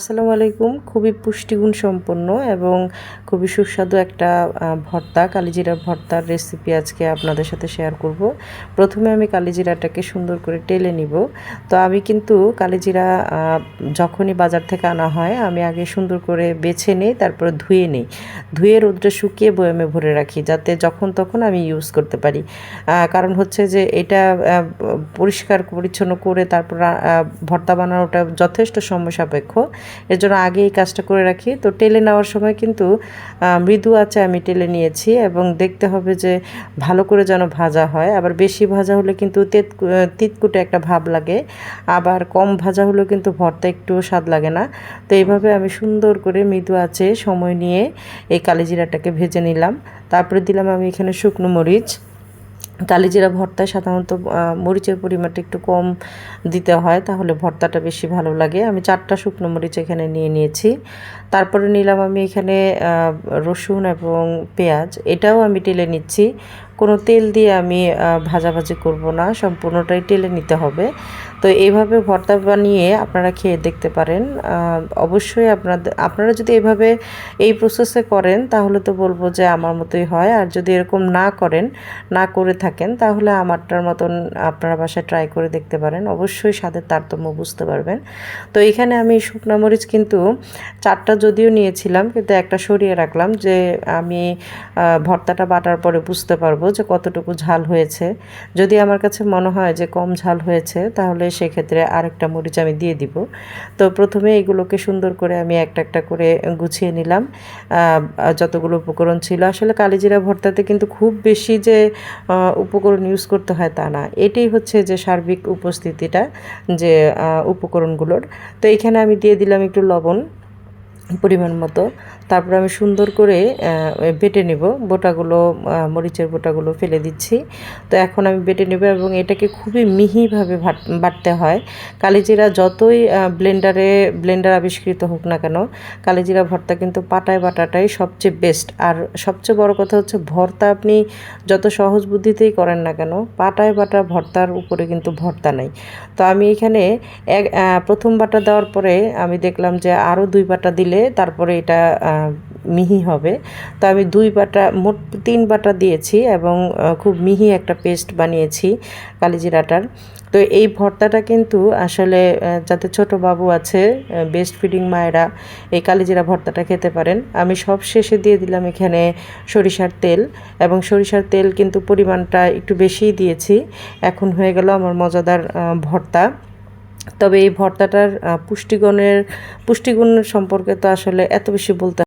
আসসালামু আলাইকুম। খুবই পুষ্টিগুণ সম্পন্ন এবং খুবই সুস্বাদু একটা ভর্তা কালিজিরার ভর্তার রেসিপি আজকে আপনাদের সাথে শেয়ার করব। প্রথমে আমি কালিজিরাটাকে সুন্দর করে টেলে নিব। তো আমি কিন্তু কালিজিরা যখনই বাজার থেকে আনা হয়, আমি আগে সুন্দর করে বেছে নিই, তারপরে ধুয়ে নিই। ধুয়ে রোদ্রে শুকিয়ে বয়ামে ভরে রাখি, যাতে যখন তখন আমি ইউজ করতে পারি। কারণ হচ্ছে যে এটা পরিষ্কার পরিচ্ছন্ন করে তারপর ভর্তা বানানোটা যথেষ্ট সময় সাপেক্ষ। এর জন্য আগে এই কাজটা করে রাখি। তো টেলে নেওয়ার সময় কিন্তু মৃদু আছে আমি টেলে নিয়েছি এবং দেখতে হবে যে ভালো করে যেন ভাজা হয়। আবার বেশি ভাজা হলে কিন্তু তেত তিতকুটে একটা ভাব লাগে। আবার কম ভাজা হলেও কিন্তু ভর্তা একটু স্বাদ লাগে না। তো এইভাবে আমি সুন্দর করে মৃদু আছে সময় নিয়ে এই কালিজিরাটাকে ভেজে নিলাম। তারপরে দিলাম আমি এখানে শুকনো মরিচ। কালিজিরা ভর্তায় সাধারণত মরিচের পরিমাণটা একটু কম দিতে হয়, তাহলে ভর্তাটা বেশি ভালো লাগে। আমি চারটা শুকনো মরিচ এখানে নিয়ে নিয়েছি। তারপরে নিলাম আমি এখানে রসুন এবং পেঁয়াজ। এটাও আমি টেলে নিচ্ছি। কোনো তেল দিয়ে আমি ভাজাভাজি করব না, সম্পূর্ণটাই টেলে নিতে হবে। তো এইভাবে ভর্তা বানিয়ে আপনারা খেয়ে দেখতে পারেন। অবশ্যই আপনাদের আপনারা যদি এভাবে এই প্রসেসে করেন, তাহলে তো বলব যে আমার মতোই হয়। আর যদি এরকম না করেন, না করে থাকেন, তাহলে আমারটার মতন আপনারা বাসায় ট্রাই করে দেখতে পারেন। অবশ্যই স্বাদের তারতম্য বুঝতে পারবেন। তো এখানে আমি শুকনো মরিচ কিন্তু চারটা যদিও নিয়েছিলাম, কিন্তু একটা সরিয়ে রাখলাম যে আমি ভর্তাটা বাটার পরে বুঝতে পারব যে কতটুকু ঝাল হয়েছে। যদি আমার কাছে মনে হয় যে কম ঝাল হয়েছে, তাহলে সেক্ষেত্রে আরেকটা মরিচ আমি দিয়ে দিব। তো প্রথমে এগুলোকে সুন্দর করে আমি একটা একটা করে গুছিয়ে নিলাম। যতগুলো উপকরণ ছিল। আসলে কালিজিরা ভর্তাতে কিন্তু খুব বেশি যে উপকরণ ইউজ করতে হয় তা না। এটাই হচ্ছে যে সার্বিক উপস্থিতিটা যে উপকরণগুলোর। তো এখানে আমি দিয়ে দিলাম একটু লবণ। পরিমাণ মতো। তারপর আমি সুন্দর করে বেটে নেব। বোটাগুলো মরিচের বোটাগুলো ফেলে দিচ্ছি। তো এখন আমি বেটে নেব এবং এটাকে খুবই মিহিভাবে বাটতে হয়। কালিজিরা যতই ব্লেন্ডারে, ব্লেন্ডার আবিষ্কৃত হোক না কেন, কালিজিরা ভর্তা কিন্তু পাটায় বাটাটাই সবচেয়ে বেস্ট আর সবচেয়ে বড় কথা হচ্ছে, ভর্তা আপনি যত সহজ বুদ্ধিতেই করেন না কেন, পাটায় বাটা ভর্তার উপরে কিন্তু ভর্তা নাই। তো আমি এখানে এক প্রথম বাটা দেওয়ার পরে আমি দেখলাম যে আরও দুই বাটা দিলে তারপরে এটা মিহি হবে। তো আমি দুই বাটা, মোট তিন বাটা দিয়েছি এবং খুব মিহি একটা পেস্ট বানিয়েছি কালিজিরাটার তো এই ভর্তাটা কিন্তু আসলে যাতে ছোট বাবু আছে বেস্ট ফিডিং মায়েরা এই কালিজিরা ভর্তাটা খেতে পারেন। আমি সব শেষে দিয়ে দিলাম এখানে সরিষার তেল এবং সরিষার তেল কিন্তু পরিমাণটা একটু বেশিই দিয়েছি। এখন হয়ে গেল আমার মজাদার ভর্তা। তবে এই ভর্তাটার পুষ্টিগুণের পুষ্টিগুণ সম্পর্কে তো আসলে এত বেশি বলতে